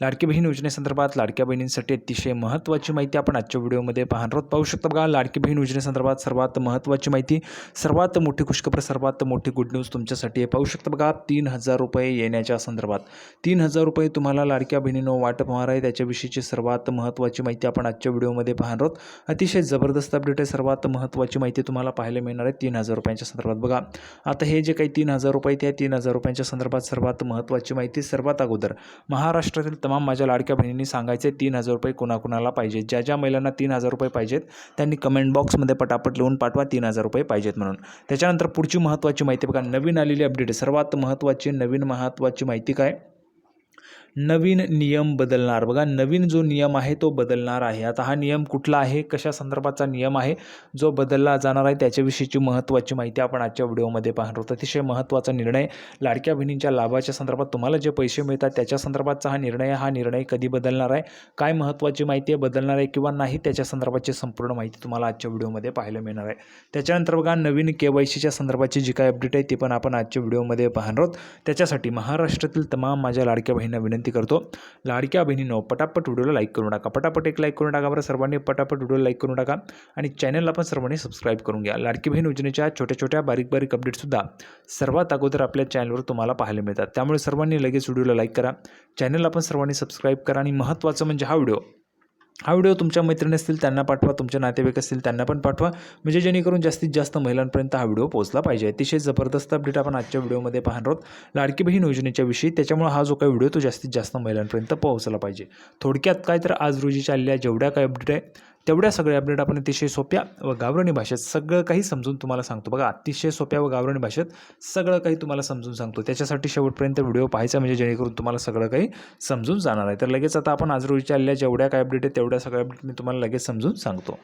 लाडकी बहीण योजनेसंदर्भात लाडक्या बहिणींसाठी अतिशय महत्त्वाची माहिती आपण आजच्या व्हिडिओमध्ये पाहणार आहोत. पाहू शकता बघा लाडकी बहीण योजनेसंदर्भात सर्वात महत्त्वाची माहिती सर्वात मोठी खुशखबर सर्वात मोठी गुड न्यूज तुमच्यासाठी आहे. पाहू शकता बघा तीन हजार रुपये येण्याच्या संदर्भात. तीन हजार रुपये तुम्हाला लाडक्या बहिणीनं वाटप होणार आहे. त्याच्याविषयीची सर्वात महत्त्वाची माहिती आपण आजच्या व्हिडिओमध्ये पाहणार आहोत. अतिशय जबरदस्त अपडेट आहे. सर्वात महत्त्वाची माहिती तुम्हाला पाहायला मिळणार आहे तीन हजार रुपयांच्या संदर्भात. बघा आता हे जे काही तीन हजार रुपये ते तीन हजार रुपयांच्या संदर्भात सर्वात महत्त्वाची माहिती सर्वात अगोदर महाराष्ट्रातील तमाम माझ्या लाडक्या बहिणींनी सांगायचे तीन हजार रुपये कोणाकोणाला पाहिजेत? ज्या ज्या महिलांना तीन हजार रुपये पाहिजेत त्यांनी कमेंट बॉक्समध्ये पटापट लिहून पाठवा तीन हजार रुपये पाहिजेत म्हणून. त्याच्यानंतर पुढची महत्त्वाची माहिती बघा नवीन आलेली अपडेट सर्वात महत्त्वाची नवीन महत्त्वाची माहिती काय? नवीन नियम बदलणार. बघा नवीन जो नियम आहे तो बदलणार आहे. आता हा नियम कुठला आहे? कशा संदर्भाचा नियम आहे? जो बदलला जाणार आहे त्याच्याविषयीची महत्त्वाची माहिती आपण आजच्या व्हिडिओमध्ये पाहणार आहोत. अतिशय महत्त्वाचा निर्णय लाडक्या बहिणींच्या लाभाच्या संदर्भात तुम्हाला जे पैसे मिळतात त्याच्या संदर्भातचा हा निर्णय हा निर्णय कधी बदलणार आहे? काय महत्त्वाची माहिती आहे बदलणार आहे किंवा नाही त्याच्या संदर्भाची संपूर्ण माहिती तुम्हाला आजच्या व्हिडिओमध्ये पाहायला मिळणार आहे. त्याच्यानंतर बघा नवीन के वाय सीच्या संदर्भाची जी काय अपडेट आहे ती पण आपण आजच्या व्हिडिओमध्ये पाहणार आहोत. त्याच्यासाठी महाराष्ट्रातील तमाम माझ्या लाडक्या बहिणींना विनंती करतो. लाडक्या बहिणीनं पटापट व्हिडिओला लाईक करून टाका पटापट एक लाईक करून टाका बरं. सर्वांनी पटापट व्हिडिओला लाईक करून टाका आणि चॅनलला पण सर्वांनी सबस्क्राईब करून घ्या. लाडकी बहीण योजनेच्या छोट्या छोट्या बारीक बारीक अपडेटसुद्धा सर्वात अगोदर आपल्या चॅनलवर तुम्हाला पाहायला मिळतात. त्यामुळे सर्वांनी लगेच व्हिडिओला लाईक करा. चॅनलला पण सर्वांनी सबस्क्राईब करा. आणि महत्त्वाचं म्हणजे हा व्हिडिओ हा व्हिडिओ तुमच्या मैत्रिणी असतील त्यांना पाठवा. तुमचे नातेवाईक असतील त्यांना पण पाठवा. म्हणजे जेणेकरून जास्तीत जास्त महिलांपर्यंत हा व्हिडिओ पोहोचला पाहिजे. अतिशय जबरदस्त अपडेट आपण आजच्या व्हिडिओमध्ये पाहणार आहोत. लाडकी बहीण योजनेच्या विषयी त्याच्यामुळे हा जो काही व्हिडिओ तो जास्तीत जास्त महिलांपर्यंत पोहोचला पाहिजे. थोडक्यात काय तर आज रोजी चाललेल्या जेवढ्या काही अपडेट आहे तेवढ्या सगळ्या अपडेट आपण अतिशय सोप्या व गावराणी भाषेत सगळं काही समजून तुम्हाला सांगतो. बघा अतिशय सोप्या व गावराणी भाषेत सगळं काही तुम्हाला समजून सांगतो. त्याच्यासाठी शेवटपर्यंत व्हिडिओ पाहायचा म्हणजे जेणेकरून तुम्हाला सगळं काही समजून जाणार आहे. तर लगेच आता आपण आज रोजच्या आलेल्या जेवढ्या काय अपडेट आहे तेवढ्या सगळ्या अपडेट मी तुम्हाला लगेच समजून सांगतो.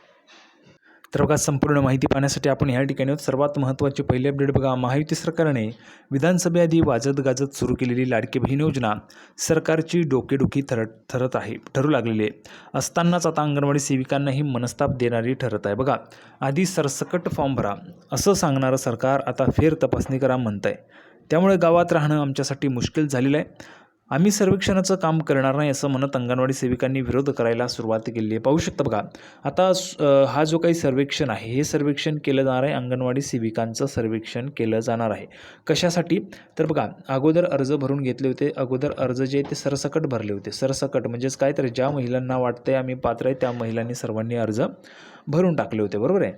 तर बघा संपूर्ण माहिती पाहण्यासाठी आपण ह्या ठिकाणी आहोत. सर्वात महत्त्वाची पहिली अपडेट बघा महायुती सरकारने विधानसभेआधी वाजत गाजत सुरू केलेली लाडकी बहीण योजना सरकारची डोकेडुखी ठरत ठरत आहे ठरू लागलेली आहे. असतानाच आता अंगणवाडी सेविकांनाही मनस्ताप देणारी ठरत आहे. बघा आधी सरसकट फॉर्म भरा असं सांगणारं सरकार आता फेर तपासणी करा म्हणत आहे त्यामुळे गावात राहणं आमच्यासाठी मुश्किल झालेलं आहे. आम्ही सर्वेक्षणाचं काम करणार नाही असं म्हणत अंगणवाडी सेविकांनी विरोध करायला सुरुवात केली आहे. पाहू शकता बघा आता हा जो काही सर्वेक्षण आहे हे सर्वेक्षण केलं जाणार आहे अंगणवाडी सेविकांचं सर्वेक्षण केलं जाणार आहे. कशासाठी? तर बघा अगोदर अर्ज भरून घेतले होते अगोदर अर्ज जे आहे ते सरसकट भरले होते. सरसकट म्हणजेच काय? तर ज्या महिलांना वाटतंय आम्ही पात्र आहे त्या महिलांनी सर्वांनी अर्ज भरून टाकले होते. बरोबर आहे?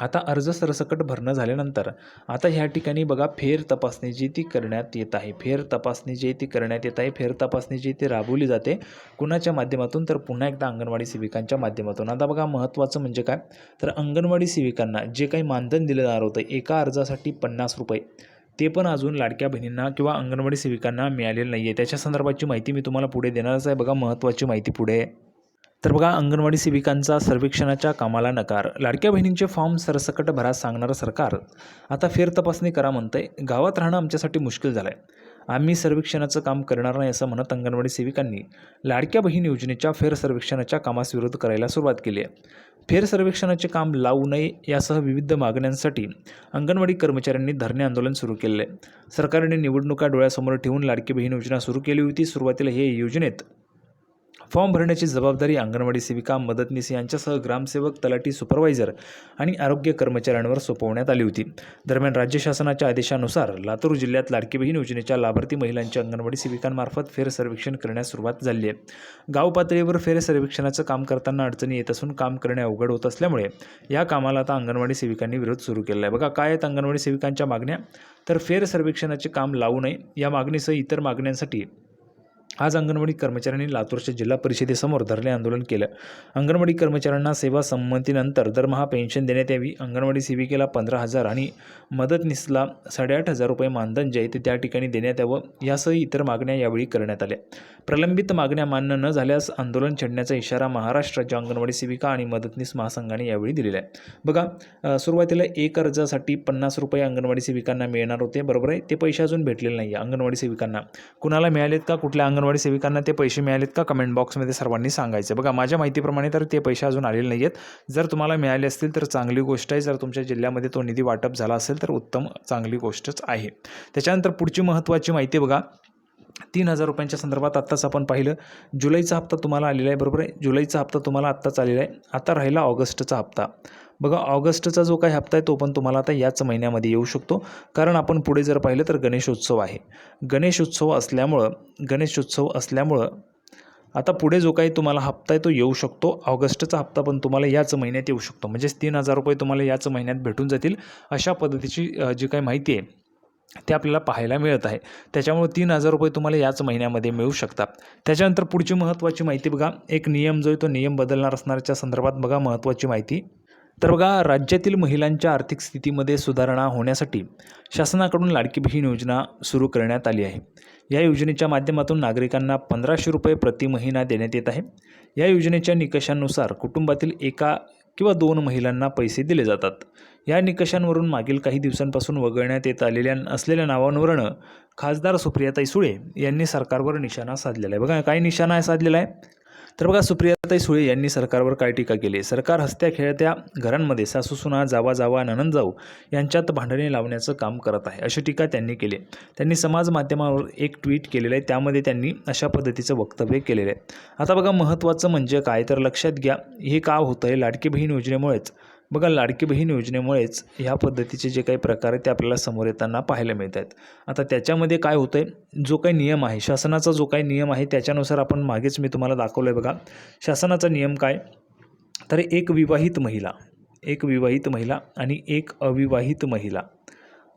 आता अर्ज सरसकट भरणं झाल्यानंतर आता ह्या ठिकाणी बघा फेर तपासणी जी ती करण्यात येत आहे. फेर तपासणी जी ती करण्यात येत आहे फेर तपासणी जी ती राबवली जाते कुणाच्या माध्यमातून? तर पुन्हा एकदा अंगणवाडी सेविकांच्या माध्यमातून. आता बघा महत्त्वाचं म्हणजे काय? तर अंगणवाडी सेविकांना जे काही मानधन दिलं जाणार होतं एका अर्जासाठी पन्नास रुपये ते पण अजून लाडक्या बहिणींना किंवा अंगणवाडी सेविकांना मिळालेलं नाही आहे त्याच्या संदर्भाची माहिती मी तुम्हाला पुढे देणारच आहे. बघा महत्त्वाची माहिती पुढे. तर बघा अंगणवाडी सेविकांचा सर्वेक्षणाच्या कामाला नकार. लाडक्या बहिणींचे फॉर्म सरसकट भरा सांगणारं सरकार. आता फेर तपासणी करा म्हणतंय. गावात राहणं आमच्यासाठी मुश्किल झालं आहे आम्ही सर्वेक्षणाचं काम करणार नाही असं म्हणत अंगणवाडी सेविकांनी लाडक्या बहीण योजनेच्या फेर सर्वेक्षणाच्या कामास विरोध करायला सुरुवात केली आहे. फेर सर्वेक्षणाचे काम लावू नये यासह विविध मागण्यांसाठी अंगणवाडी कर्मचाऱ्यांनी धरणे आंदोलन सुरू केले आहे. सरकारने निवडणुका डोळ्यासमोर ठेवून लाडकी बहीण योजना सुरू केली होती. सुरुवातीला हे योजनेत फॉर्म भरण्याची जबाबदारी अंगणवाडी सेविका मदतनीस यांच्यासह ग्रामसेवक तलाठी सुपरवायझर आणि आरोग्य कर्मचाऱ्यांवर सोपवण्यात आली होती. दरम्यान राज्य शासनाच्या आदेशानुसार लातूर जिल्ह्यात लाडकी बहीण योजनेच्या लाभार्थी महिलांच्या अंगणवाडी सेविकांमार्फत फेर सर्वेक्षण करण्यास सुरुवात झाली आहे. गाव पातळीवर फेर सर्वेक्षणाचं काम करताना अडचणी येत असून काम करणे अवघड होत असल्यामुळे या कामाला आता अंगणवाडी सेविकांनी विरोध सुरू केला आहे. बघा काय आहेत अंगणवाडी सेविकांच्या मागण्या? तर फेर सर्वेक्षणाचे काम लावू नये. या मागणीसह इतर मागण्यांसाठी आज अंगणवाडी कर्मचाऱ्यांनी लातूरच्या जिल्हा परिषदेसमोर धरणे आंदोलन केलं. अंगणवाडी कर्मचाऱ्यांना सेवा संमतीनंतर दरमहा पेन्शन देण्यात यावी. अंगणवाडी सेविकेला पंधरा हजार आणि मदतनीसला साडेआठ हजार रुपये मानधन जे आहे ते त्या ठिकाणी देण्यात यावं यासह इतर मागण्या यावेळी करण्यात आल्या. प्रलंबित मागण्या मान्य न झाल्यास आंदोलन छेडण्याचा इशारा महाराष्ट्राच्या अंगणवाडी सेविका आणि मदतनीस महासंघाने यावेळी दिलेला आहे. बघा सुरुवातीला एक अर्जासाठी पन्नास रुपये अंगणवाडी सेविकांना मिळणार होते बरोबर आहे? ते पैसे अजून भेटलेले नाही आहे अंगणवाडी सेविकांना. कुणाला मिळालेत का? कुठल्या अंगण अंगणवाडी सेविकांना ते पैसे मिळालेत का कमेंट बॉक्समध्ये सर्वांनी सांगायचं. बघा माझ्या माहितीप्रमाणे तर ते पैसे अजून आलेले नाही आहेत जर तुम्हाला मिळाले असतील तर चांगली गोष्ट आहे. जर तुमच्या जिल्ह्यामध्ये तो निधी वाटप झाला असेल तर उत्तम चांगली गोष्टच आहे. त्याच्यानंतर पुढची महत्त्वाची माहिती बघा. तीन हजार रुपयांच्या संदर्भात आत्ताच आपण पाहिलं. जुलैचा हप्ता तुम्हाला आलेला आहे बरोबर आहे? जुलैचा हप्ता तुम्हाला आत्ताच आलेला आहे. आता राहिला ऑगस्टचा हप्ता. बघा ऑगस्टचा जो काही हप्ता आहे तो पण तुम्हाला आता याच महिन्यामध्ये येऊ शकतो. कारण आपण पुढे जर पाहिलं तर गणेशोत्सव आहे. गणेशोत्सव असल्यामुळं गणेशोत्सव असल्यामुळं आता पुढे जो काही तुम्हाला हप्ता आहे तो येऊ शकतो. ऑगस्टचा हप्ता पण तुम्हाला याच महिन्यात येऊ शकतो. म्हणजेच तीन हजार रुपये तुम्हाला याच महिन्यात भेटून जातील. अशा पद्धतीची जी काही माहिती आहे ते आपल्याला पाहायला मिळत आहे. त्याच्यामुळे तीन हजार रुपये तुम्हाला याच महिन्यामध्ये मिळू शकतात. त्याच्यानंतर पुढची महत्त्वाची माहिती बघा. एक नियम जो आहे तो नियम बदलणार असणाऱ्याच्या संदर्भात बघा महत्त्वाची माहिती. तर बघा राज्यातील महिलांच्या आर्थिक स्थितीमध्ये सुधारणा होण्यासाठी शासनाकडून लाडकी बहीण योजना सुरू करण्यात आली आहे. या योजनेच्या माध्यमातून नागरिकांना पंधराशे रुपये प्रति महिना देण्यात येत आहे. या योजनेच्या निकषांनुसार कुटुंबातील एका किंवा दोन महिलांना पैसे दिले जातात. या निकषांवरून मागील काही दिवसांपासून वगळण्यात येत आलेल्या असलेल्या नावांवरनं खासदार सुप्रियाताई सुळे यांनी सरकारवर निशाणा साधलेला आहे. बघा काय निशाणा आहे साधलेला आहे? तर बघा सुप्रियाताई सुळे यांनी सरकारवर काय टीका केली? सरकार हसत्या खेळत्या घरांमध्ये सासू सुना जावा जावा ननंद जाऊ यांच्यात भांडणे लावण्याचं काम करत आहे अशी टीका त्यांनी केली. त्यांनी समाज माध्यमावर एक ट्विट केलेलं आहे त्यामध्ये त्यांनी अशा पद्धतीचं वक्तव्य केलेलं आहे. आता बघा महत्त्वाचं म्हणजे काय? तर लक्षात घ्या हे का होतं आहे लाडकी बहीण योजनेमुळेच. बघा लाडकी बहीण योजनेमुळेच ह्या पद्धतीचे जे काही प्रकार आहेत ते आपल्याला समोर येताना पाहायला मिळत आहेत आता त्याच्यामध्ये काय होतं आहे जो काही नियम आहे शासनाचा जो काही नियम आहे त्याच्यानुसार आपण मागेच मी तुम्हाला दाखवलं आहे बघा. शासनाचा नियम काय? तर एक विवाहित महिला एक विवाहित महिला आणि एक अविवाहित महिला.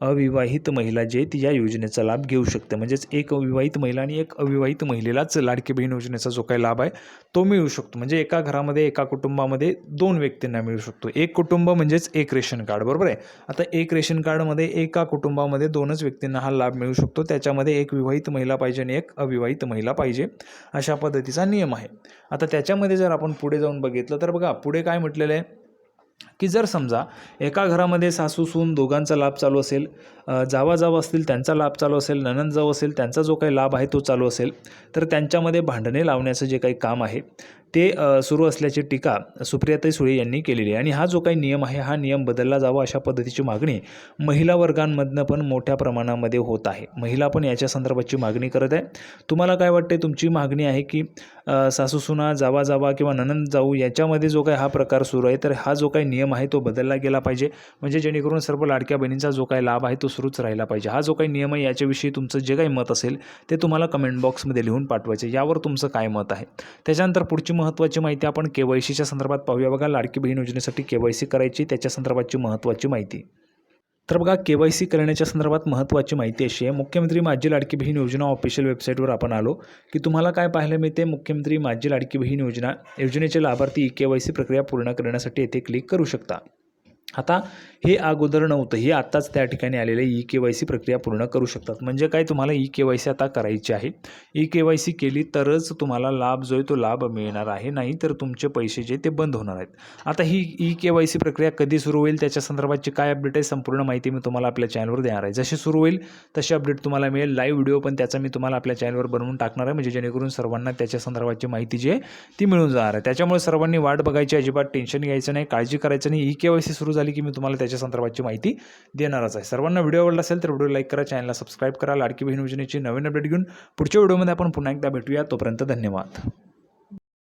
अविवाहित महिला जे आहेत या योजनेचा लाभ घेऊ शकते. म्हणजेच एक विवाहित महिला आणि एक अविवाहित महिलेलाच लाडकी बहीण योजनेचा जो काही लाभ आहे तो मिळू शकतो. म्हणजे एका घरामध्ये एका कुटुंबामध्ये दोन व्यक्तींना मिळू शकतो. एक कुटुंब म्हणजेच एक रेशन कार्ड. बरोबर आहे? आता एक रेशन कार्डमध्ये एका कुटुंबामध्ये दोनच व्यक्तींना हा लाभ मिळू शकतो. त्याच्यामध्ये एक विवाहित महिला पाहिजे आणि एक अविवाहित महिला पाहिजे. अशा पद्धतीचा नियम आहे. आता त्याच्यामध्ये जर आपण पुढे जाऊन बघितलं तर बघा पुढे काय म्हटलेलं आहे? की जर समजा एका घरामध्ये सासू सून दोघांचा लाभ चालू असेल जावा जावा असतील त्यांचा लाभ चालू असेल ननंद जाऊ असेल त्यांचा जो काही लाभ आहे तो चालू असेल तर त्यांच्यामध्ये भांडणे लावण्याचं जे काही काम आहे ते सुरू असल्याची टीका सुप्रियाताई सुळे यांनी केलेली आहे. आणि हा जो काही नियम आहे हा नियम बदलला जावा अशा पद्धतीची मागणी महिला वर्गांमधनं पण मोठ्या प्रमाणामध्ये होत आहे. महिला पण याच्या संदर्भाची मागणी करत आहे. तुम्हाला काय वाटते तुमची मागणी आहे की सासूसुना जावा जावा किंवा ननंद जाऊ याच्यामध्ये जो काही हा प्रकार सुरू आहे तर हा जो काही नियम आहे तो बदलला गेला पाहिजे. म्हणजे जेणेकरून सर्व लाडक्या बहिणींचा जो काही लाभ आहे तो सुरूच राहिला पाहिजे. हा जो काही नियम आहे याच्याविषयी तुमचं जे काही मत असेल ते तुम्हाला कमेंट बॉक्समध्ये लिहून पाठवायचे यावर तुमचं काय मत आहे? त्याच्यानंतर पुढची महत्त्वाची माहिती आपण के वाय सीच्या संदर्भात पाहूया. बघा लाडकी बहीण योजनेसाठी के वाय सी करायची त्याच्या संदर्भातची महत्त्वाची माहिती. तर बघा के वाय सी करण्याच्या संदर्भात महत्त्वाची माहिती अशी आहे. मुख्यमंत्री माझी लाडकी बहीण योजना ऑफिशियल वेबसाईटवर आपण आलो की तुम्हाला काय पाहायला मिळते? मुख्यमंत्री माझी लाडकी बहीण योजना योजनेचे लाभार्थी ई के वाय सी प्रक्रिया पूर्ण करण्यासाठी येथे क्लिक करू शकता. आता हे अगोदर नव्हतं. हे आत्ताच त्या ठिकाणी आलेलं ई के वाय सी प्रक्रिया पूर्ण करू शकतात. म्हणजे काय? तुम्हाला ई के वाय सी आता करायची आहे. ई के वाय सी केली तरच तुम्हाला लाभ जो आहे तो लाभ मिळणार आहे. नाही तर तुमचे पैसे जे ते बंद होणार आहेत. आता ही ई के वाय सी प्रक्रिया कधी सुरू होईल? त्याच्या संदर्भातची काय अपडेट आहे? संपूर्ण माहिती मी तुम्हाला आपल्या चॅनलवर देणार आहे. जशी सुरू होईल तशी अपडेट तुम्हाला मिळेल. लाईव्ह व्हिडिओ पण त्याचा मी तुम्हाला आपल्या चॅनलवर बनवून टाकणार आहे. म्हणजे जेणेकरून सर्वांना त्याच्या संदर्भातची माहिती जी आहे ती मिळून जाणार आहे. त्याच्यामुळे सर्वांनी वाट बघायची. अजिबात टेन्शन घ्यायचं नाही. काळजी करायचं नाही. ई के वाय सी सुरू झाली की मी तुम्हाला त्याच्या संदर्भाची माहिती देणारच आहे. सर्वांना व्हिडिओ आवडला असेल तर व्हिडिओ लाईक करा चॅनलला सबस्क्राईब करा. लाडकी बहीण योजनेची नवीन अपडेट घेऊन पुढच्या व्हिडिओमध्ये आपण पुन्हा एकदा भेटूया. तोपर्यंत धन्यवाद.